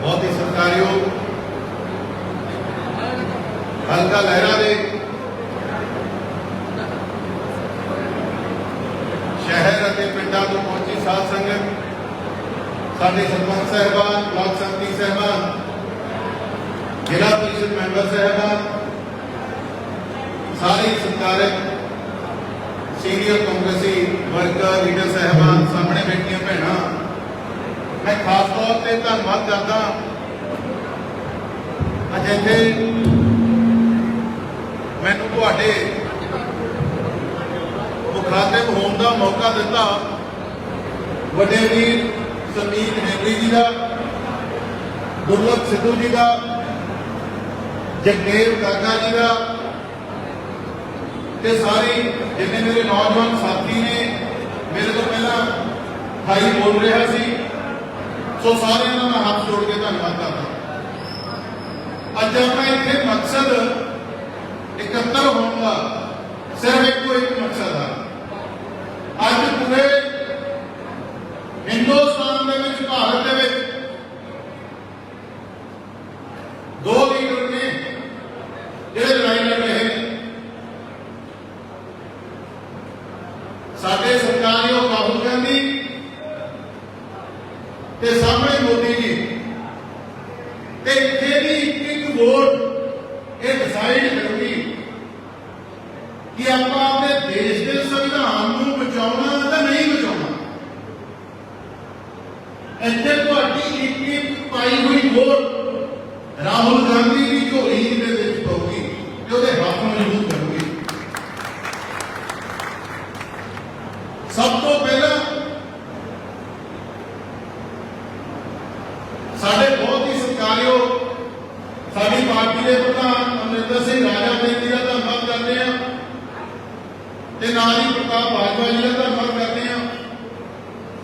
ਬਹੁਤ ਹੀ ਸਤਿਕਾਰਯੋਗ ਹਲਕਾ ਲਹਿਰਾ ਦੇ ਸ਼ਹਿਰ ਅਤੇ ਪਿੰਡਾਂ ਤੋਂ ਪਹੁੰਚੀ ਸਾਧ ਸੰਗਤ ਸਾਡੇ ਸਰਪੰਚ ਸਾਹਿਬਾਨ ਬਲਾਕ ਸੰਮਤੀ ਸਾਹਿਬਾਨ ਜ਼ਿਲ੍ਹਾ ਪ੍ਰੀਸ਼ਦ ਮੈਂਬਰ ਸਾਹਿਬਾਨ ਸਾਰੇ ਸਤਿਕਾਰਕ ਸੀਨੀਅਰ ਕਾਂਗਰਸੀ ਵਰਕਰ ਲੀਡਰ ਸਾਹਿਬਾਨ ਸਾਹਮਣੇ ਬੈਠੀਆਂ ਭੈਣਾਂ ਮੈਂ ਖਾਸ ਤੌਰ ਤੇ ਧੰਨਵਾਦ ਕਰਦਾ ਅੱਜ ਇੱਥੇ ਮੈਨੂੰ ਤੁਹਾਡੇ ਮੁਖਾਤਿਬ ਹੋਣ ਦਾ ਮੌਕਾ ਦਿੱਤਾ। ਵੱਡੇ ਵੀਰ ਸਮੀਤ ਹੈਗਰੀ ਜੀ ਦਾ ਗੁਰਲਖ ਸਿੱਧੂ ਜੀ ਦਾ, ਜਗਦੇਵ ਕਾਕਾ ਜੀ ਦਾ ਤੇ ਸਾਰੇ ਜਿੰਨੇ ਮੇਰੇ ਨੌਜਵਾਨ ਸਾਥੀ ਨੇ, ਮੇਰੇ ਤੋਂ ਪਹਿਲਾਂ ਭਾਈ ਬੋਲ ਰਿਹਾ ਸੀ। ਸੋ ਸਾਰਿਆਂ ਦਾ ਮੈਂ ਹੱਥ ਜੋੜ ਕੇ ਧੰਨਵਾਦ ਕਰਦਾ। ਅੱਜ ਆਪਣਾ ਇੱਥੇ ਮਕਸਦ ਇਕੱਤਰ ਹੋਣ ਦਾ ਸਿਰਫ ਇੱਕੋ ਇੱਕ ਮਕਸਦ ਆ। ਅੱਜ ਪੂਰੇ ਹਿੰਦੁਸਤਾਨ ਦੇ ਵਿੱਚ, ਭਾਰਤ ਦੇ ਵਿੱਚ ਦੋ ਲੀਡਰ ਨੇ ਜਿਹੜੇ ਲੜਾਈ ਲੜ ਰਹੇ ਨੇ ਸਾਡੇ ਸਰਕਾਰਯੋਗ ਰਾਹੁਲ ਗਾਂਧੀ ਤੇ ਸਾਹਮਣੇ ਮੋਦੀ ਜੀ ਤੇ ਇੱਥੇ ਵੀ ਇੱਕ ਇੱਕ ਵੋਟ ਇਹ ਡਿਸਾਈਡ ਕਰੂਗੀ ਕਿ ਆਪਾਂ ਆਪਣੇ ਦੇਸ਼ ਦੇ ਸੰਵਿਧਾਨ ਨੂੰ ਬਚਾਉਣਾ ਜਾਂ ਨਹੀਂ ਬਚਾਉਣਾ ਇੱਥੇ ਤੁਹਾਡੀ ਇੱਕ ਇੱਕ ਪਾਈ ਹੋਈ ਵੋਟ ਰਾਹੁਲ ਗਾਂਧੀ ਦੀ ਝੋਲੀ ਦੇ ਵਿੱਚ ਪਊਗੀ ਤੇ ਉਹਦੇ ਹੱਥ ਮਜ਼ਬੂਤ ਕਰੂਗੀ ਸਭ ਤੋਂ ਪਹਿਲਾਂ ਸਾਡੇ ਬਹੁਤ ਹੀ ਸਤਿਕਾਰਯੋਗ ਸਾਡੀ ਪਾਰਟੀ ਦੇ ਪ੍ਰਧਾਨ ਅਮਰਿੰਦਰ ਸਿੰਘ ਰਾਜਾ ਬੇਦੀ ਦਾ ਧੰਨਵਾਦ ਕਰਦੇ ਹਾਂ। ਤੇ ਨਾਲ ਹੀ ਪ੍ਰਤਾਪ ਬਾਜਵਾ ਜੀ ਦਾ ਧੰਨਵਾਦ ਕਰਦੇ ਹਾਂ।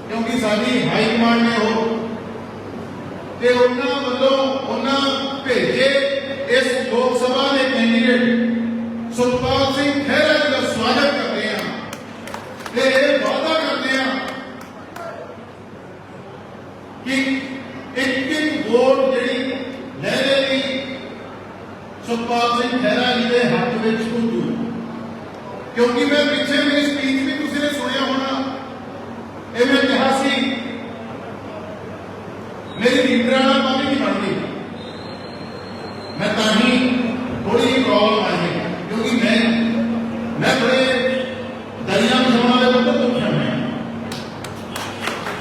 ਕਿਉਂਕਿ ਸਾਡੀ ਹਾਈ ਕਮਾਂਡ ਨੇ ਉਹ। ਤੇ ਉਹਨਾਂ ਵੱਲੋਂ ਉਹਨਾਂ ਭੇਜੇ ਇਸ ਲੋਕ ਸਭਾ ਦੇ ਕੈਂਡੀਡੇਟ ਸੁਖਪਾਲ ਸਿੰਘ ਖਹਿਰਾ ਜੀ ਦਾ ਸਵਾਗਤ ਕਰਦੇ ਹਾਂ ਤੇ ਇਹ ਵਾਅਦਾ ਕਰਦੇ ਹਾਂ ਕਿ ਇੱਕ ਇੱਕ ਵੋਟ ਜਿਹੜੀ ਲਹਿਰੇ ਦੀ ਸੁਖਪਾਲ ਸਿੰਘ ਖਹਿਰਾ ਜੀ ਦੇ ਹੱਥ ਵਿੱਚ ਹੁੰਦੀ ਕਿਉਂਕਿ ਮੈਂ ਪਿੱਛੇ ਮੇਰੀ ਸਪੀਚ ਵੀ ਤੁਸੀਂ ਨੇ ਸੁਣਿਆ ਹੋਣਾ ਇਹ ਮੈਂ ਕਿਹਾ ਸੀ ਮੇਰੀ ਲੀਡਰਾਂ ਨਾਲ ਪਾਣੀ ਨਹੀਂ ਬਣਦੀ ਮੈਂ ਤਾਂ ਹੀ ਥੋੜੀ ਜਿਹੀ ਪ੍ਰੋਬਲਮ ਆਈ ਹੈ ਕਿਉਂਕਿ ਮੈਂ ਮੈਂ ਬੜੇ ਦਰਿਆ ਮਸਾਂ ਦੇ ਬੰਦੇ ਤੋਂ ਉੱਠਿਆ ਮੈਂ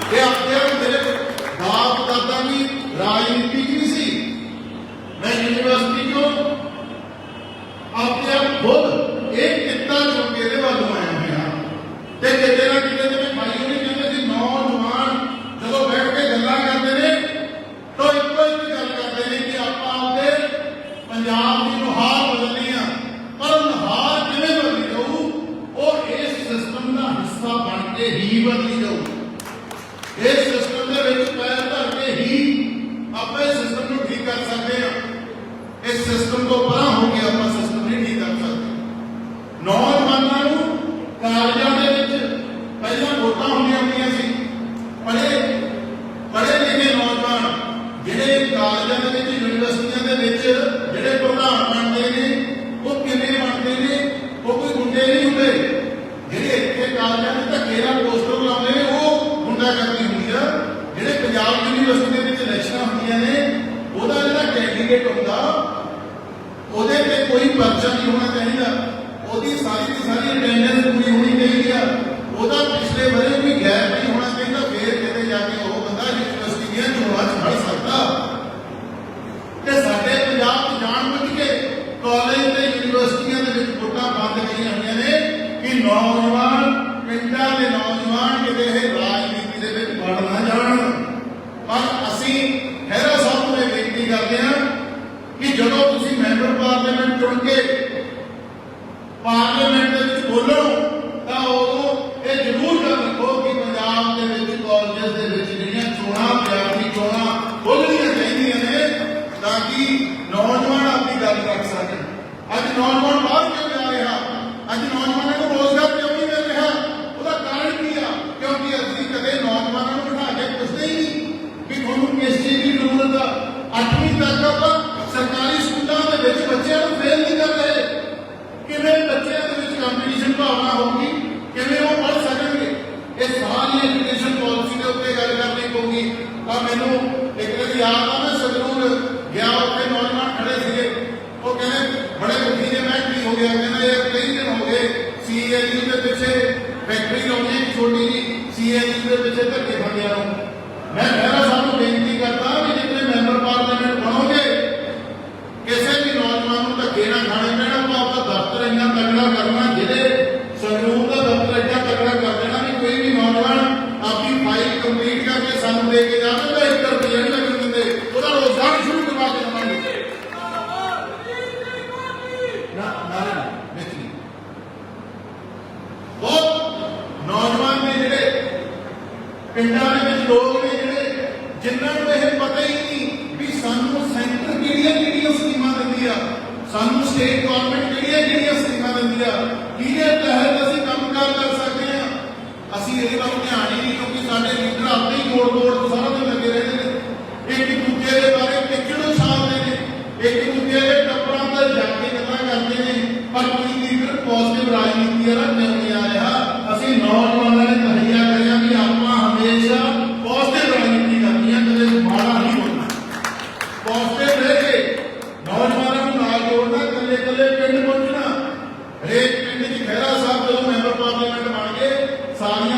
ਇਹ ਆਪਣੇ ਆਪ ਮੇਰੇ ਬਾਪ ਦਾਦਾ ਵੀ ਰਾਜਨੀਤੀ ਨਹੀਂ ਸੀ ਮੈਂ ਯੂਨੀਵਰਸਿਟੀ ਤੋਂ ਆਪਣੇ ਆਪ ਖੁਦ ਇਹ ਕਿੱਤਾ ਚੁਣ ਕੇ ਇਹਦੇ ਵੱਲ ਨੂੰ ਆਇਆ ਹੋਇਆ ਤੇ ਕਿਤੇ ਨਾ ਕਿਤੇ ਤੇ ਭਾਈ ਉਹਨੇ ਕਹਿੰਦੇ ਸੀ ਨੌਜਵਾਨ ਜਦੋਂ ਬੈਠ ਕੇ ਗੱਲਾਂ ਕਰਦੇ ਨੇ ਤਾਂ ਇੱਕੋ ਇੱਕ ਗੱਲ ਕਰਦੇ ਨੇ ਕਿ ਆਪਾਂ ਆਪਦੇ ਪੰਜਾਬ ਦੀ ਨੁਹਾਰ ਬਦਲਣੀ ਆ ਪਰ ਨੁਹਾਰ ਕਿਵੇਂ ਬਦਲੀ ਜਾਊ ਉਹ ਇਸ ਸਿਸਟਮ ਦਾ ਹਿੱਸਾ ਬਣ ਕੇ ਹੀ ਬਦਲੀ ਜਾਊ ਇਸ ਸਿਸਟਮ ਦੇ ਵਿੱਚ ਪੈਰ ਧਰ ਕੇ ਹੀ ਆਪਾਂ ਇਸ ਸਿਸਟਮ ਨੂੰ ਠੀਕ ਕਰ ਸਕਦੇ ਹਾਂ ਇਸ ਸਿਸਟਮ ਤੋਂ ਪਰਾਂ ਹੋ ਕੇ ਆਪਾਂ ਸਿਸਟਮ ਨਹੀਂ ਠੀਕ ਕਰ ਸਕਦੇ ਨੌਜਵਾਨਾਂ ਨੂੰ ਕਾਲਜਾਂ ਦੇ ਵਿੱਚ ਪਹਿਲਾਂ ਵੋਟਾਂ ਹੁੰਦੀਆਂ ਹੁੰਦੀਆਂ ਸੀ ਪੜ੍ਹੇ ਪੜ੍ਹੇ ਲਿਖੇ ਨੌਜਵਾਨ ਜਿਹੜੇ ਕਾਲਜਾਂ ਦੇ ਵਿੱਚ ਯੂਨੀਵਰਸਿਟੀਆਂ ਦੇ ਵਿੱਚ ਜਿਹੜੇ ਪ੍ਰਧਾਨ ਬਣਦੇ ਨੇ ਉਹ ਕਿਵੇਂ ਬਣਦੇ ਨੇ ਉਹ ਕੋਈ ਗੁੰਡੇ ਨਹੀਂ ਹੁੰਦੇ ਜਿਹੜੇ ਇੱਥੇ ਕਾਲਜਾਂ ਦੇ ਧੱਕੇ ਨਾਲ ਪੋਸਟਰ ਲਾਉਂਦੇ ਨੇ ਉਹ ਗੁੰਡਾਗਰਦੀ ਹੁੰਦੀ ਆ ਜਿਹੜੇ ਪੰਜਾਬ ਯੂਨੀਵਰਸਿਟੀ ਦੇ ਵਿੱਚ ਇਲੈਕਸ਼ਨਾਂ ਹੁੰਦੀਆਂ ਨੇ ਉਹਦਾ ਜਿਹੜਾ ਕੈਂਡੀਡੇਟ ਹੁੰਦਾ ਉਹਦੇ ਤੇ ਕੋਈ ਪਰਚਾ ਨਹੀਂ ਹੋਣਾ ਚਾਹੀਦਾ। ਉਹਦੀ ਸਾਰੀ ਦੀ ਸਾਰੀ ਅਟੈਂਡੈਂਸ ਪੂਰੀ ਹੋਣੀ ਚਾਹੀਦੀ ਆ। ਉਹਦਾ ਪਿਛਲੇ ਬਰੇ ਕੋਈ ਗੈਪ ਨਹੀਂ ਹੋਣਾ ਚਾਹੀਦਾ। ਫੇਰ ਕਿਤੇ ਜਾ ਕੇ ਉਹ ਬੰਦਾ ਯੂਨੀਵਰਸਿਟੀ ਦੀਆਂ ਚੋਣਾਂ 'ਚ ਖੜ ਸਕਦਾ। ਤੇ ਸਾਡੇ ਪੰਜਾਬ 'ਚ ਜਾਣ ਬੁੱਝ ਕੇ ਕਾਲਜ ਤੇ ਯੂਨੀਵਰਸਿਟੀਆਂ ਦੇ ਵਿੱਚ ਵੋਟਾਂ ਬੰਦ ਕਰੀਆਂ ਹੋਈਆਂ ਨੇ ਕਿ ਨੌਜਵਾਨ ਪਿੰਡਾਂ ਦੇ ਨੌਜਵਾਨ ਕਿਤੇ ਇਹ ਰਾਜਨੀਤੀ ਦੇ ਵਿੱਚ ਵੜ ਨਾ ਜਾਣ। ਪਰ ਅਸੀਂ ਖਹਿਰਾ ਸਾਹਿਬ ਨੂੰ ਬੇਨਤੀ ਕਰਦੇ ਹਾਂ ਕਿ ਜਦੋਂ ਤੁਸੀਂ ਮੈਂਬਰ ਪਾਰਲੀਮੈਂਟ ਚੁਣ ਕੇ ਦੇ ਉੱਤੇ ਗੱਲ ਕਰਨੀ ਪਊਗੀ। ਤਾਂ ਮੈਨੂੰ ਇੱਕ ਵਾਰੀ ਯਾਦ ਆ, ਮੈਂ ਸੰਗਰੂਰ ਗਿਆ ਉੱਥੇ, ਨੌਜਵਾਨ ਖੜੇ ਸੀਗੇ। ਉਹ ਕਹਿੰਦੇ, ਬੜੇ ਦੁਖੀ ਨੇ, ਮੈਂ ਕੀ ਹੋ ਗਿਆ? ਕਹਿੰਦਾ, ਇਹ ਕਈ ਦਿਨ ਹੋ ਗਏ ਸੀਏਜੀ ਦੇ ਪਿੱਛੇ ਫੈਕਟਰੀ ਲਾਉਣੀ ਛੋਟੀ ਅਸੀਂ ਵੱਲ ਧਿਆਨ ਹੀ ਨਹੀਂ, ਕਿਉਂਕਿ ਸਾਡੇ ਲੀਡਰ ਆਪੇ ਹੀ ਗੋੜ ਗੋੜ ਸਾਰਾ ਦਿਨ ਲੱਗੇ ਰਹਿੰਦੇ ਨੇ। ਇੱਕ ਦੂਜੇ ਦੇ ਬਾਰੇ ਕਿਚੜੋਂ ਸਾਲਦੇ ਨੇ ਇੱਕ ਦੂਜੇ ਦੇ ਟੱਪਰਾਂ ਤੇ ਜਾ ਕੇ ਗੱਲਾਂ ਕਰਦੇ ਨੇ ਪਰ ਕੋਈ ਲੀਡਰ ਪੋਜ਼ਿਟਿਵ ਰਾਜਨੀਤੀ ਵਾਲਾ ਕਿਉਂ ਨਹੀਂ ਆ ਰਿਹਾ ਅਸੀਂ ਨੌਜਵਾਨਾਂ ਨੇ ਤਹਈਆ ਕਰਿਆ ਵੀ ਆਪਾਂ ਹਮੇਸ਼ਾ ਪੋਜ਼ਿਟਿਵ ਰਾਜਨੀਤੀ ਕਰਨੀ ਹੈ ਕਦੇ ਮਾੜਾ ਨਹੀਂ ਬੋਲਣਾ ਪੋਜ਼ਿਟਿਵ ਰਹਿ ਕੇ ਨੌਜਵਾਨਾਂ ਨੂੰ ਨਾਲ ਜੋੜਨਾ ਇਕੱਲੇ ਇਕੱਲੇ ਪਿੰਡ ਪਹੁੰਚਣਾ ਹਰੇਕ ਪਿੰਡ 'ਚ ਖਹਿਰਾ ਸਾਹਿਬ ਜਦੋਂ ਮੈਂਬਰ ਪਾਰਲੀਮੈਂਟ ਬਣ ਗਏ ਸਾਰੀਆਂ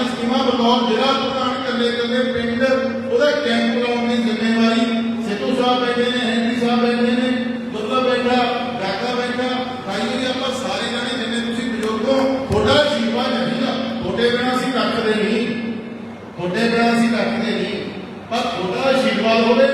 ਸਕੀਮਾਂ ਜ਼ਿਲ੍ਹਾ ਪ੍ਰਧਾਨ ਇਕੱਲੇ ਇਕੱਲੇ ਪਿੰਡ, ਉਹਦਾ ਕੈਂਪ ਲਾਉਣ ਦੀ ਜ਼ਿੰਮੇਵਾਰੀ ਸਿੱਧੂ ਸਾਹਿਬ ਬੈਠੇ ਨੇ ਹੈਨਰੀ ਸਾਹਿਬ ਬੈਠੇ ਨੇ ਦੁੱਲਾ ਬੈਠਾ ਡਾਕਾ ਬੈਠਾ, ਭਾਈ ਜੀ, ਆਪਾਂ ਸਾਰੇ ਜਾਣੇ ਜਿੰਨੇ ਤੁਸੀਂ ਬਜ਼ੁਰਗੋ ਤੁਹਾਡਾ ਜੀਵਾ ਚਾਹੀਦਾ ਤੁਹਾਡੇ ਬਿਨਾਂ ਅਸੀਂ ਰੱਖਦੇ ਨਹੀਂ, ਤੁਹਾਡੇ ਬਿਨਾਂ ਅਸੀਂ ਰੱਖਦੇ ਨਹੀਂ, ਪਰ ਤੁਹਾਡਾ ਆਸ਼ੀਰਵਾਦ ਹੋਵੇ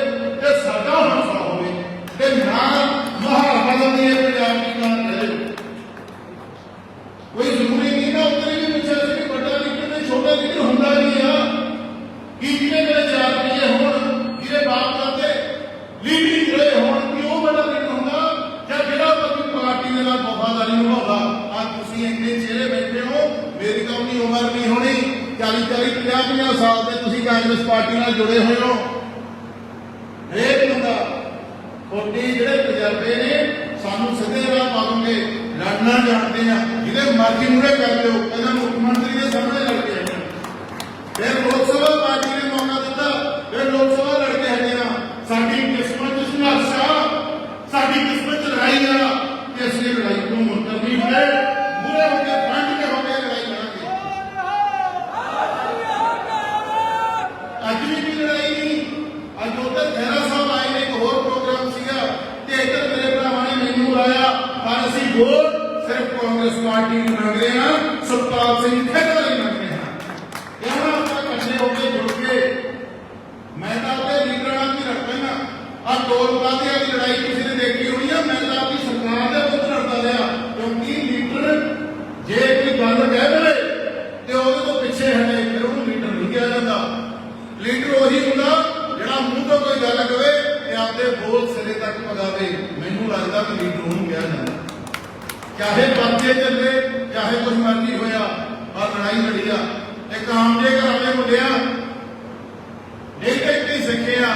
ਇੱਕ ਹੀ ਸਿੱਖਿਆ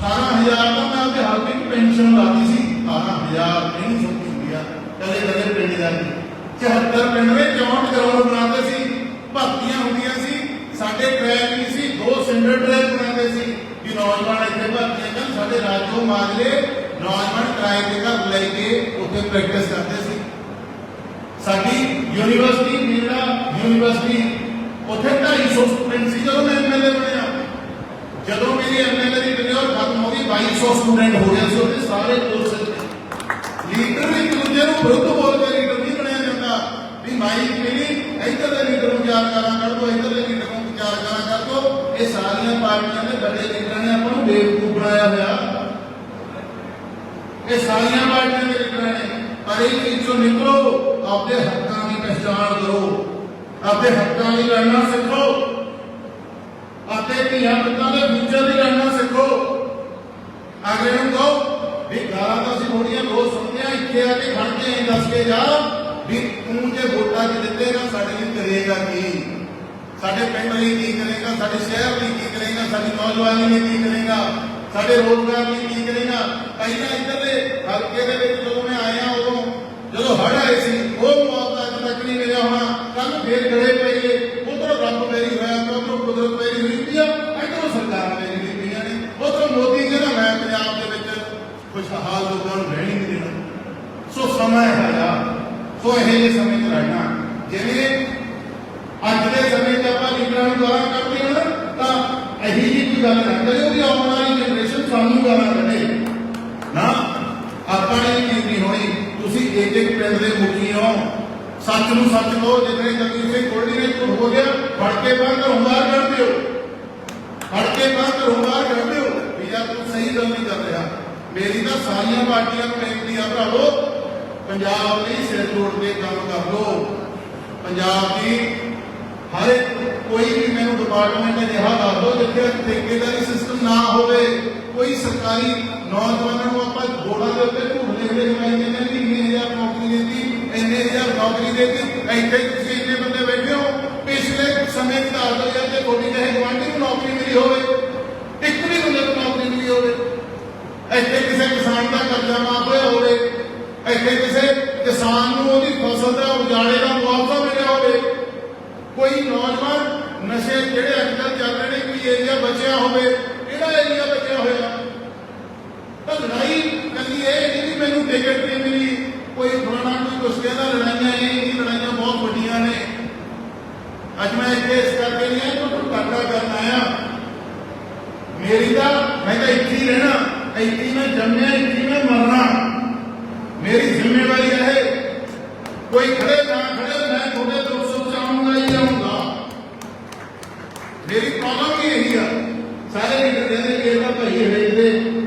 18000 ਦਾ ਮੈਂ ਆਪਦੇ ਹਲਕੇ ਦੀ ਪੈਨਸ਼ਨ ਲਾਤੀ ਸੀ 18000 ਨਹੀਂ ਸੁੱਕੀ ਹੁੰਦੀ ਆ ਕੱਲੇ ਕੱਲੇ ਪਿੰਡ ਦਾ 74 ਪਿੰਡ ਵਿੱਚ 64 ਕਰੋੜ ਬਣਾਉਂਦੇ ਸੀ ਭਰਤੀਆਂ ਹੁੰਦੀਆਂ ਸੀ ਸਾਡੇ ਟਰੈਕ ਨਹੀਂ ਸੀ ਦੋ ਸਿੰਗਲ ਟਰੈਕ ਬਣਾਉਂਦੇ ਸੀ ਕਿ ਨੌਜਵਾਨ ਇੱਥੇ ਭਰਤੀਆਂ ਕਰਨ ਸਾਡੇ ਰਾਜੋ ਮਾਜਲੇ ਨੌਜਵਾਨ ਕਿਰਾਏ ਦੇ ਘਰ ਲੈ ਕੇ ਉੱਥੇ ਪ੍ਰੈਕਟਿਸ ਕਰਦੇ ਸੀ ਸਾਡੀ ਯੂਨੀਵਰਸਿਟੀ ਮੇਰਾ ਯੂਨੀਵਰਸਿਟੀ ਉੱਥੇ 250 ਸਟੂਡੈਂਟ ਸੀ ਜਦੋਂ ਸਟੂਡੈਂਟ ਹੋ ਗਏ ਸੀ ਉਹਦੇ ਸਾਰੇ ਲੀਡਰ ਇੱਕ ਦੂਜੇ ਨੂੰ ਬੇਵਕੂਫ ਬਣਾਇਆ ਹੋਇਆ। ਇਹ ਸਾਰੀਆਂ ਪਾਰਟੀਆਂ ਦੇ ਲੀਡਰਾਂ ਨੇ। ਪਰ ਇਹ ਵਿੱਚੋਂ ਨਿਕਲੋ ਆਪਣੇ ਹੱਕਾਂ ਦੀ ਪਛਾਣ ਕਰੋ। ਆਪਣੇ ਹੱਕਾਂ ਦੀ ਲੜਨਾ ਸਿੱਖੋ। ਆਪਣੇ ਧੀਆਂ ਪੁੱਤਾਂ ਦੇ ਫਿਊਚਰ ਦੀ ਲੜਨਾ ਅਗਲੇ ਨੂੰ ਕਹੋ ਵੀ ਗਾਲਾਂ ਤਾਂ ਅਸੀਂ ਥੋੜੀਆਂ ਰੋਜ਼ ਸੁਣਦੇ ਆ, ਇੱਥੇ ਆ ਕੇ ਖੜ ਕੇ ਐਂ ਦੱਸ ਕੇ ਜਾ ਵੀ ਤੂੰ ਜੇ ਵੋਟਾਂ ਚ ਦਿੱਤੇਗਾ ਸਾਡੇ ਲਈ ਕਰੇਗਾ ਕੀ? ਸਾਡੇ ਪਿੰਡ ਲਈ ਕੀ ਕਰੇਗਾ? ਸਾਡੇ ਸ਼ਹਿਰ ਲਈ ਕੀ ਕਰੇਗਾ? ਸਾਡੀ ਨੌਜਵਾਨੀ ਲਈ ਕੀ ਕਰੇਗਾ? ਸਾਡੇ ਰੋਜ਼ਗਾਰ ਲਈ ਕੀ ਕਰੇਗਾ? ਪਹਿਲਾਂ ਇੱਧਰ ਦੇ ਹਲਕੇ ਦੇ ਵਿੱਚ ਜਦੋਂ ਮੈਂ ਆਇਆ ਉਦੋਂ, ਜਦੋਂ ਹੜ ਆਏ ਸੀ, ਉਹ ਮੌਤ ਅੱਜ ਤੱਕ ਨਹੀਂ ਮਿਲਿਆ ਹੋਣਾ। ਕੱਲ ਫੇਰ ਗੜੇ ਨੂੰ ਰਹਿਣ ਨਹੀਂ ਦੇਣਾ। ਸੋ ਸਮਾਂ ਹੈਗਾ ਸੋ ਇਹ ਜਿਹੇ ਸਮੇਂ ਚ ਰਹਿਣਾ ਜਿਵੇਂ ਅੱਜ ਦੇ ਸਮੇਂ 'ਚ ਆਪਾਂ ਲੀਡਰਾਂ ਨੂੰ ਗਾਲਾਂ ਕੱਢਦੇ ਹਾਂ ਤਾਂ ਇਹੀ ਜੀ ਕੋਈ ਗੱਲ ਨਾ ਕਰਿਓ ਕਿ ਆਉਣ ਵਾਲੀ ਜਨਰੇਸ਼ਨ ਸਾਨੂੰ ਗਾਲਾਂ ਕੱਢੇ। ਨਾ, ਆਪਾਂ ਨੇ ਇਹ ਹੋਣੀ। ਤੁਸੀਂ ਇੱਕ ਇੱਕ ਪਿੰਡ ਦੇ ਮੁਖੀ ਹੋ। ਸੱਚ ਨੂੰ ਸੱਚ ਕਹੋ, ਜਿਵੇਂ ਕਦੀ ਉਸੇ ਕੋਲਡੀ ਨੇ ਝੂਠ ਹੋ ਗਿਆ ਫੜ ਕੇ ਬਾਹਰ ਘਰੋਂ ਬਾਹਰ ਕੱਢ ਫੜ ਕੇ ਬਾਹਰ ਘਰੋਂ ਬਾਹਰ ਕੱਢ ਵੀ ਯਾਰ ਤੂੰ ਸਹੀ ਗੱਲ ਨਹੀਂ ਕਰ ਰਿਹਾ। ਮੇਰੀ ਤਾਂ ਸਾਰੀਆਂ ਪਾਰਟੀਆਂ ਨੂੰ ਬੇਨਤੀ ਆ ਭਰਾਵੋ। ਪੰਜਾਬ ਲਈ ਸਿਰ ਜੋੜ ਕੇ ਕੰਮ ਕਰ ਲਓ। ਪੰਜਾਬ ਦੀ ਹਰ ਕੋਈ ਵੀ ਮੈਨੂੰ ਡਿਪਾਰਟਮੈਂਟ ਅਜਿਹਾ ਦੱਸ ਦਿਓ ਜਿੱਥੇ ਠੇਕੇਦਾਰੀ ਸਿਸਟਮ ਨਾ ਹੋਵੇ। ਕੋਈ ਸਰਕਾਰੀ ਨੌਜਵਾਨਾਂ ਨੂੰ ਆਪਾਂ ਬੋਰਡਾਂ ਦੇ ਉੱਤੇ ਝੂਠ ਲਿਖ ਲਿਖ ਜਾਂਦੇ ਨੇ ਇੰਨੇ ਹਜ਼ਾਰ ਨੌਕਰੀ ਦੇਤੀ, ਇੰਨੇ ਹਜ਼ਾਰ ਨੌਕਰੀ ਦੇਤੀ, ਇੱਥੇ ਤੁਸੀਂ ਇੰਨੇ ਬੰਦੇ ਬੈਠੇ ਹੋ। ਪਿਛਲੇ ਸਮੇਂ ਚ ਦੱਸ ਤੇ ਤੁਹਾਡੀ ਚਾਹੇ ਗਵਾਂਢੀ ਨੂੰ ਨੌਕਰੀ ਮਿਲੀ ਹੋਵੇ ਇੱਕ ਵੀ ਬੰਦੇ ਨੂੰ ਨੌਕਰੀ ਮਿਲੀ ਹੋਵੇ ਇੱਥੇ ਕਿਸੇ ਕਿਸਾਨ ਦਾ ਕਰਜ਼ਾ ਮਾਫ ਹੋਇਆ ਹੋਵੇ ਇੱਥੇ ਕਿਸੇ ਕਿਸਾਨ ਨੂੰ ਉਹਦੀ ਫਸਲ ਦਾ ਉਜਾੜੇ ਦਾ ਮੁਆਵਜ਼ਾ ਮਿਲਿਆ ਹੋਵੇ। ਕੋਈ ਨੌਜਵਾਨ ਨਸ਼ੇ ਜਿਹੜੇ ਅੱਜ ਕੱਲ੍ਹ ਚੱਲ ਰਹੇ ਨੇ, ਕੋਈ ਏਰੀਆ ਬਚਿਆ ਹੋਵੇ, ਕਿਹੜਾ ਏਰੀਆ ਬਚਿਆ ਹੋਇਆ? ਤਾਂ ਲੜਾਈ ਕੱਲੀ ਇਹ ਨਹੀਂ ਵੀ ਮੈਨੂੰ ਟਿਕਟ ਨਹੀਂ ਮਿਲੀ, ਕੋਈ ਫਲਾਣਾ ਕੋਈ ਕੁਛ ਕਹਿੰਦਾ ਲੜਾਈਆਂ ਇਹ ਇਹ ਲੜਾਈਆਂ ਬਹੁਤ ਵੱਡੀਆਂ ਨੇ। ਅੱਜ ਮੈਂ ਇੱਥੇ ਇਸ ਕਰਕੇ ਨਹੀਂ ਆਇਆ ਤੁਹਾਨੂੰ ਟਾਕਰਾ ਕਰਨ ਆਇਆ। ਮੇਰੀ ਤਾਂ, ਮੈਂ ਤਾਂ ਇੱਥੇ ਹੀ ਰਹਿਣਾ, ਇੱਥੇ ਮੈਂ ਜੰਮਿਆ, ਇੱਥੇ ਮੈਂ ਮਰਨਾ। ਮੇਰੀ ਜ਼ਿੰਮੇਵਾਰੀ ਹੈ ਕੋਈ ਖੜੇ ਨਾ ਖੜੇ ਮੈਂ ਤੁਹਾਡੇ ਦੁੱਖ ਸੁੱਖ ਚ ਆਉਂਗਾ ਹੀ ਆਉਂਗਾ ਮੇਰੀ ਪ੍ਰੋਬਲਮ ਹੀ ਇਹੀ ਆ ਸਾਰੇ ਲੀਡਰ ਕਹਿੰਦੇ ਕਿ ਇਹਦਾ ਭਾਈ ਹਰੇਕ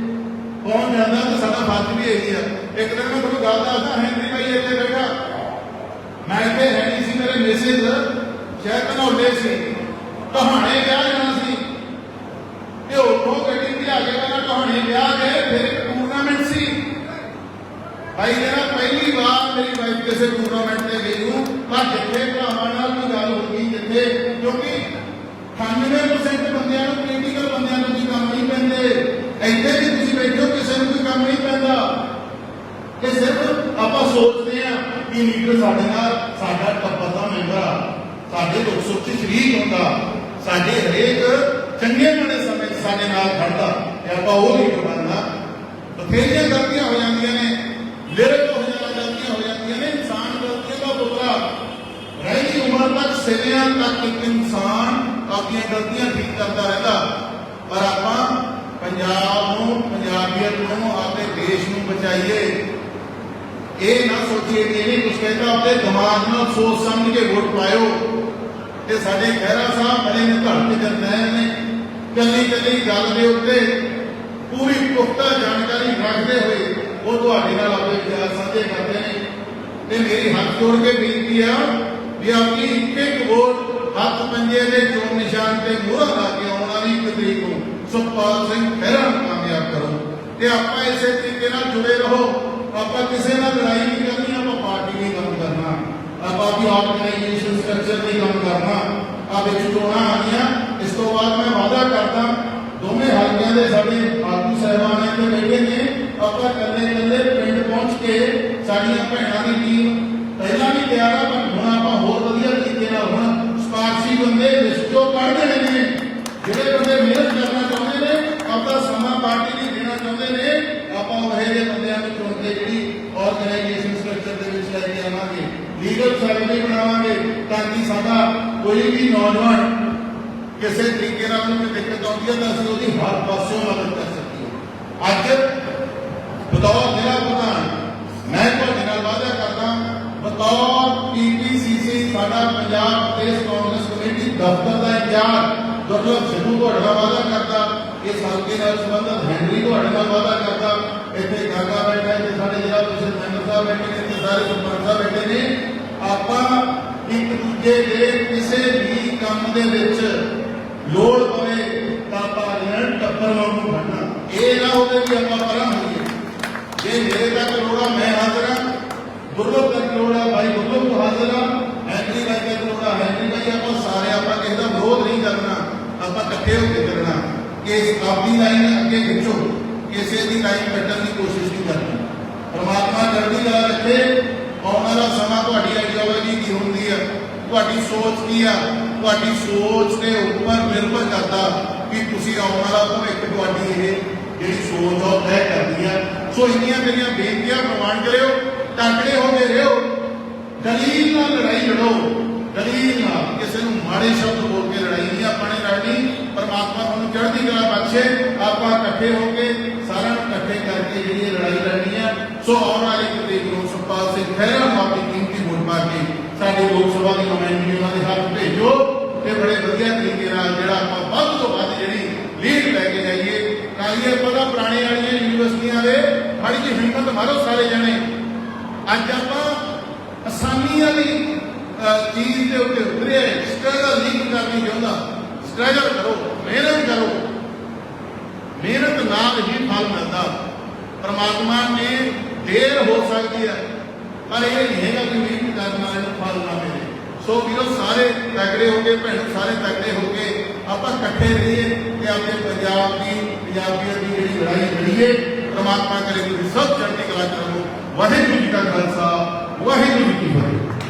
ਪਹੁੰਚ ਜਾਂਦਾ ਤਾਂ ਸਾਡਾ ਫਰਜ਼ ਵੀ ਇਹੀ ਆ ਇੱਕ ਦਿਨ ਮੈਂ ਤੁਹਾਨੂੰ ਗੱਲ ਦੱਸਦਾ ਹੈਨਰੀ ਭਾਈ ਇੱਥੇ ਬੈਠਾ ਮੈਂ ਇੱਥੇ ਹੈ ਨਹੀਂ ਸੀ ਮੇਰੇ ਮੈਸੇਜ ਸ਼ਾਇਦ ਘਨੌਲੇ ਸੀ ਕਹਾਣੇ ਵਿਆਹ ਜਾਣਾ ਸੀ ਤੇ ਉੱਥੋਂ ਗੱਡੀ ਤੇ ਆ ਕੇ ਪਹਿਲਾਂ ਕਹਾਣੀ ਵਿਆਹ ਗਏ ਫਿਰ ਇੱਕ ਟੂਰਨਾਮੈਂਟ ਸੀ ਭਾਈ ਜਿਹੜਾ ਪਹਿਲੀ ਵਾਰ ਮੇਰੀ ਵਾਈਫ ਕਿਸੇ ਟੂਰਨਾਮੈਂਟ ਤੇ ਗਈ ਹੂੰ ਪਰ ਜਿੱਥੇ ਭਰਾਵਾਂ ਨਾਲ ਕੋਈ ਗੱਲ ਹੋ ਜਿੱਥੇ, ਕਿਉਂਕਿ 98% ਬੰਦਿਆਂ ਨੂੰ ਪੋਲੀਟੀਕਲ ਬੰਦਿਆਂ ਨੂੰ ਵੀ ਕੰਮ ਨਹੀਂ ਪੈਂਦੇ। ਇੱਥੇ ਵੀ ਤੁਸੀਂ ਬੈਠੋ ਕਿਸੇ ਨੂੰ ਕੋਈ ਕੰਮ ਨਹੀਂ ਪੈਂਦਾ। ਕਿ ਸਿਰਫ ਆਪਾਂ ਸੋਚਦੇ ਆ ਕਿ ਲੀਡਰ ਸਾਡੇ ਨਾਲ, ਸਾਡਾ ਟੱਬਰ ਦਾ ਮੈਂਬਰ ਆ। ਸਾਡੇ ਦੁੱਖ ਸੁੱਖ 'ਚ ਸ਼ਰੀਕ ਹੁੰਦਾ। ਸਾਡੇ ਹਰੇਕ ਚੰਗੇ ਮਾੜੇ ਸਮੇਂ ਸਾਡੇ ਨਾਲ ਖੜਦਾ ਤੇ ਆਪਾਂ ਉਹ ਲੀਡਰ ਬਣਨਾ। ਬਥੇਰੀਆਂ ਗਲਤੀਆਂ ਹੋ ਜਾਂਦੀਆਂ ਨੇ। ਲਿਰਕ ਹੋ ਜਾਂਦੀਆਂ ਗਲਤੀਆਂ ਹੋ ਜਾਂਦੀਆਂ ਨੇ, ਇਨਸਾਨ ਗਲਤੀਆਂ ਦਾ ਪੁੱਤਰਾ। ਰਹਿੰਦੀ ਉਮਰ ਤੱਕ ਸਿਰਿਆਂ ਤੱਕ ਇਨਸਾਨ ਆਪਣੀਆਂ ਗਲਤੀਆਂ ਠੀਕ ਕਰਦਾ ਰਹਿੰਦਾ। ਪਰ ਆਪਾਂ ਪੰਜਾਬ ਨੂੰ, ਪੰਜਾਬੀਅਤ ਨੂੰ, ਆਪਣੇ ਦੇਸ਼ ਨੂੰ ਬਚਾਈਏ। ਇਹ ਨਾ ਸੋਚੀਏ ਕਿ ਇਹਨੇ ਕੁਝ ਕਹਿੰਦਾ, ਆਪਣੇ ਦਿਮਾਗ ਨਾਲ ਸੋਚ ਸਮਝ ਕੇ ਵੋਟ ਪਾਇਓ। ਤੇ ਸਾਡੇ ਖਹਿਰਾ ਸਾਹਿਬ ਬਣੇ ਨੇ ਧੜ ਤੇ ਜਰਨੈਲ ਨੇ। ਕੱਲੀ ਕੱਲੀ ਗੱਲ ਦੇ ਉੱਤੇ ਪੂਰੀ ਪੁਖਤਾ ਜਾਣਕਾਰੀ ਰੱਖਦੇ ਹੋਏ ਤੁਹਾਡੇ ਨਾਲ ਆਪਣੇ ਵਿਚਾਰ ਸਾਂਝੇ ਕਰਦੇ ਨੇ। ਤੇ ਮੇਰੀ ਹੱਥ ਜੋੜ ਕੇ ਬੇਨਤੀ ਆ ਵੀ ਆਪਣੀ ਇੱਕ ਇੱਕ ਵੋਟ ਹੱਥ ਪੰਜੇ ਦੇ ਚੋਣ ਨਿਸ਼ਾਨ ਤੇ ਮੋਹਰ ਲਾ ਕੇ ਆਉਣ ਵਾਲੀ ਇੱਕ ਤਰੀਕ ਨੂੰ ਸੁਖਪਾਲ ਸਿੰਘ ਖਹਿਰਾ ਨੂੰ ਕਾਮਯਾਬ ਕਰੋ। ਤੇ ਆਪਾਂ ਇਸੇ ਤਰੀਕੇ ਨਾਲ ਜੁੜੇ ਰਹੋ। ਆਪਾਂ ਕਿਸੇ ਨਾਲ ਲੜਾਈ ਨਹੀਂ ਕਰਨੀ, ਆਪਾਂ ਪਾਰਟੀ ਨਹੀਂ ਕੰਮ ਕਰਨਾ। ਆਪਾਂ ਵੀ ਆਰਗੇਨਾਈਜੇਸ਼ਨ ਸਟਰਕਚਰ ਨਹੀਂ ਕੰਮ ਕਰਨਾ। ਆ ਵਿੱਚ ਚੋਣਾਂ ਆ ਗਈਆਂ। ਇਸ ਤੋਂ ਬਾਅਦ ਮੈਂ ਵਾਅਦਾ ਕਰਦਾ, ਦੋਵੇਂ ਹਲਕਿਆਂ ਦੇ ਸਾਡੇ ਆਗੂ ਸਹਿਬਾਨ ਇੱਥੇ ਬੈਠੇ ਨੇ ਆਪਾਂ ਇਕੱਲੇ ਇਕੱਲੇ ਪਿੰਡ ਪਹੁੰਚ ਕੇ ਸਾਡੀਆਂ ਭੈਣਾਂ ਦੀ ਟੀਮ ਪਹਿਲਾਂ ਵੀ ਤਿਆਰ ਆ, ਪਰ ਹੁਣ ਆਪਾਂ ਹੋਰ ਵਧੀਆ ਤਰੀਕੇ ਨਾਲ ਹੁਣ ਸਪਾਰਸ਼ੀ ਬੰਦੇ ਲਿਸਟ ਚੋਂ ਨੇ ਜਿਹੜੇ ਬੰਦੇ ਮਿਹਨਤ ਕਰਨਾ ਚਾਹੁੰਦੇ ਨੇ, ਆਪਦਾ ਸਮਾਂ ਪਾਰਟੀ ਲਈ ਦੇਣਾ ਚਾਹੁੰਦੇ ਨੇ, ਆਪਾਂ ਉਹ ਜਿਹੇ ਬੰਦਿਆਂ ਨੂੰ ਚੁਣ ਕੇ ਜਿਹੜੀ ਆਰਗੇਨਾਈਜੇਸ਼ਨ ਸਟਰਕਚਰ ਦੇ ਵਿੱਚ ਲੈ ਕੇ ਆਵਾਂਗੇ ਲੀਗਲ ਸੈੱਲ ਬਣਾਵਾਂਗੇ, ਤਾਂ ਕਿ ਸਾਡਾ ਕੋਈ ਵੀ ਨੌਜਵਾਨ ਕਿਸੇ ਤਰੀਕੇ ਨਾਲ ਉਹਨੂੰ ਦਿੱਕਤ ਆਉਂਦੀ ਹੈ, ਤਾਂ ਅਸੀਂ ਉਹਦੀ ਹਰ ਪਾਸਿਓਂ ਮਦਦ ਕਰ ਸਕੀਏ। ਅੱਜ ਬਤੌਰ ਜ਼ਿਲ੍ਹਾ ਪ੍ਰਧਾਨ ਮੈਂ ਤੁਹਾਡੇ ਨਾਲ ਵਾਅਦਾ ਕਰਦਾ ਬਤੌਰ ਪੀਪੀਸੀਸੀ ਸਾਡਾ ਪੰਜਾਬ ਪ੍ਰਦੇਸ਼ ਕਾਂਗਰਸ ਕਮੇਟੀ ਦਫ਼ਤਰ ਦਾ ਇੰਚਾਰਜ ਦੁਰਲਭ ਸਿੱਧੂ ਤੁਹਾਡੇ ਨਾਲ ਵਾਅਦਾ ਕਰਦਾ ਇਸ ਹਲਕੇ ਨਾਲ ਸੰਬੰਧਿਤ ਹੈਨਰੀ ਤੁਹਾਡੇ ਨਾਲ ਵਾਅਦਾ ਕਰਦਾ, ਇੱਥੇ ਕਾਕਾ ਬੈਠਾ ਹੈ ਸਾਡੇ ਜ਼ਿਲ੍ਹਾ ਪ੍ਰੀਸ਼ਦ ਮੈਂਬਰ ਸਾਹਿਬ ਬੈਠੇ ਨੇ ਤੇ ਸਾਰੇ ਸਰਪੰਚ ਸਾਹਿਬ ਬੈਠੇ ਨੇ। ਆਪਾਂ ਇੱਕ ਦੂਜੇ ਦੇ ਕਿਸੇ ਵੀ ਕੰਮ ਦੇ ਵਿੱਚ ਲੋੜ ਪਵੇ ਤਾਂ ਆਪਾਂ ਇਹਨਾਂ ਟੱਪਰ ਵਾਂਗੂ ਬਣਨਾ ਇਹ ਨਾ ਹੋਵੇ ਕਿ ਆਪਾਂ ਪਰਾਂ ਹੋਈਏ। ਜੇ ਮੇਰੇ ਤੱਕ ਲੋੜਾ ਮੈਂ ਹਾਜ਼ਰ ਹਾਂ ਦੁਰਲਭ ਤੱਕ ਲੋੜਾ ਭਾਈ ਦੁਰਲਭ ਹਾਜ਼ਰ ਹਾਂ ਲੋੜਾ ਆਪਾਂ ਸਾਰੇ ਆਪਾਂ ਕਿਸੇ ਦਾ ਵਿਰੋਧ ਨਹੀਂ ਕਰਨਾ, ਆਪਾਂ ਇਕੱਠੇ ਹੋ ਕੇ ਚੱਲਣਾ। ਕਿ ਆਪਣੀ ਲਾਈਨ ਅੱਗੇ ਖਿੱਚੋ। ਕਿਸੇ ਦੀ ਲਾਈਨ ਕੱਟਣ ਦੀ ਕੋਸ਼ਿਸ਼ ਨਹੀਂ ਕਰਨੀ। ਪਰਮਾਤਮਾ ਚੜ੍ਹਦੀ ਕਲਾ ਰੱਖੇ, ਆਉਣ ਵਾਲਾ ਸਮਾਂ ਤੁਹਾਡੀ ਆਈਡੀਓਲੋਜੀ ਕੀ ਹੁੰਦੀ ਹੈ ਤੁਹਾਡੀ ਸੋਚ ਕੀ ਆ? ਤੁਹਾਡੀ ਸੋਚ ਦੇ ਉੱਪਰ ਨਿਰਭਰ ਕਰਦਾ ਕਿ ਤੁਸੀਂ ਆਉਣ ਵਾਲਾ ਭਵਿੱਖ ਤੁਹਾਡੀ ਇਹ ਜਿਹੜੀ ਸੋਚ ਆ ਤੈਅ ਕਰਦੀ ਆ। ਸੋ ਇੰਨੀਆਂ ਮੇਰੀਆਂ ਬੇਨਤੀਆਂ ਪ੍ਰਵਾਨ ਕਰਿਓ ਟਾਕੜੇ ਹੋ ਕੇ ਰਹੋ। ਦਲੀਲ ਨਾਲ ਲੜਾਈ ਲੜੋ। ਦਲੀਲ ਨਾਲ ਕਿਸੇ ਨੂੰ ਮਾੜੇ ਸ਼ਬਦ ਬੋਲ ਕੇ ਲੜਾਈ ਨਹੀਂ ਆਪਾਂ ਨੇ ਲੜਨੀ। ਪਰਮਾਤਮਾ ਤੁਹਾਨੂੰ ਚੜ੍ਹਦੀ ਕਲਾ ਬਖਸ਼ੇ। ਆਪਾਂ ਇਕੱਠੇ ਹੋ ਕੇ ਸਾਰਿਆਂ ਨੂੰ ਇਕੱਠੇ ਕਰਕੇ ਜਿਹੜੀ ਲੜਾਈ ਲੜਨੀ ਆ ਸੋ ਆਉਣ ਵਾਲੀ ਤਰੀਕ ਨੂੰ ਸੁਖਪਾਲ ਸਿੰਘ ਖਹਿਰਾ ਨੂੰ ਕੀਮਤੀ ਵੋਟ ਪਾ ਕੇ ਸਾਡੀ ਲੋਕ ਸਭਾ ਦੀ ਨੁਮਾਇੰਦਗੀ ਉਹਨਾਂ ਦੇ ਹੱਥ ਭੇਜੋ ਤੇ ਬੜੇ ਵਧੀਆ ਤਰੀਕੇ ਨਾਲ ਜਿਹੜਾ ਆਪਾਂ ਵੱਧ ਤੋਂ ਵੱਧ ਜਿਹੜੀ ਲੀਡ ਲੈ ਕੇ ਜਾਈਏ। ਕਾਲੀਏ ਪਤਾ ਪੁਰਾਣੇ ਵਾਲੀਆਂ ਯੂਨੀਵਰਸਿਟੀਆਂ ਦੇ ਮਾੜੀ ਜਿਹੀ ਹਿੰਮਤ ਮਾਰੋ ਸਾਰੇ ਜਣੇ। ਅੱਜ ਆਪਾਂ ਆਸਾਨੀ ਵਾਲੀ ਚੀਜ਼ ਦੇ ਉੱਤੇ ਉਤਰੇ ਸਟਰਗਲ ਨਹੀਂ ਕਰਨੀ ਚਾਹੁੰਦਾ। ਸਟਰਗਲ ਕਰੋ, ਮਿਹਨਤ ਕਰੋ। ਮਿਹਨਤ ਨਾਲ ਹੀ ਫਲ ਮਿਲਦਾ। ਪਰਮਾਤਮਾ ਨੇ ਦੇਰ ਹੋ ਸਕਦੀ ਹੈ, ਪਰ ਇਹ ਨਹੀਂ ਹੈਗਾ ਕਿ ਮਿਹਨਤ ਕਰਨ ਨਾਲ ਇਹਨੂੰ ਫਲ ਨਾ ਮਿਲੇ। ਸੋ ਵੀਰੋ, ਸਾਰੇ ਤਗੜੇ ਹੋ ਕੇ, ਭੈਣ, ਸਾਰੇ ਤਗੜੇ ਹੋ ਕੇ ਆਪਾਂ ਇਕੱਠੇ ਰਹੀਏ ਤੇ ਆਪਣੇ ਪੰਜਾਬ ਦੀ ਪੰਜਾਬੀਅਤ ਦੀ ਜਿਹੜੀ ਲੜਾਈ ਲੜੀਏ। ਪਰਮਾਤਮਾ ਕਰੇ ਤੁਸੀਂ ਸਭ ਚੜ੍ਹਦੀ ਕਲਾ ਕਰੋ ਵਾਹਿਗੁਰੂ ਜੀ ਕਾ ਖਾਲਸਾ, ਵਾਹਿਗੁਰੂ ਜੀ ਕੀ ਫਤਿਹ।